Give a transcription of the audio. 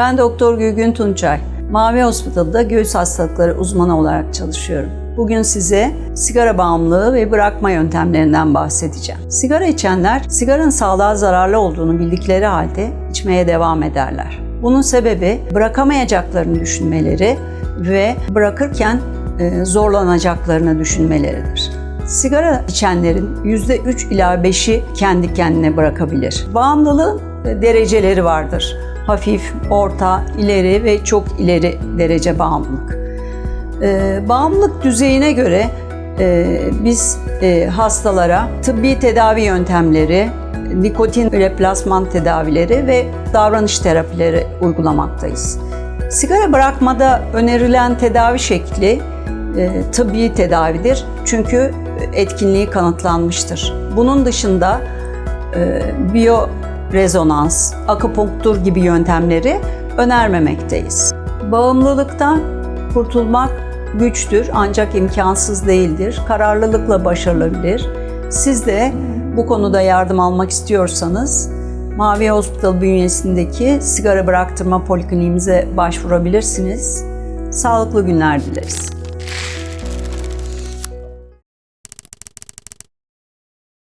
Ben Doktor Gülgün Tunçay. Mavi Hospital'da göğüs hastalıkları uzmanı olarak çalışıyorum. Bugün size sigara bağımlılığı ve bırakma yöntemlerinden bahsedeceğim. Sigara içenler sigaranın sağlığa zararlı olduğunu bildikleri halde içmeye devam ederler. Bunun sebebi bırakamayacaklarını düşünmeleri ve bırakırken e, zorlanacaklarını düşünmeleridir. Sigara içenlerin %3 ila 5'i kendi kendine bırakabilir. Bağımlılığın e, dereceleri vardır. Hafif, orta, ileri ve çok ileri derece bağımlılık. E, bağımlılık düzeyine göre e, biz e, hastalara tıbbi tedavi yöntemleri, nikotin replasman tedavileri ve davranış terapileri uygulamaktayız. Sigara bırakmada önerilen tedavi şekli e, tıbbi tedavidir. Çünkü etkinliği kanıtlanmıştır. Bunun dışında e, biyo rezonans, akupunktur gibi yöntemleri önermemekteyiz. Bağımlılıktan kurtulmak güçtür ancak imkansız değildir. Kararlılıkla başarılabilir. Siz de bu konuda yardım almak istiyorsanız Mavi Hospital bünyesindeki sigara bıraktırma polikliniğimize başvurabilirsiniz. Sağlıklı günler dileriz.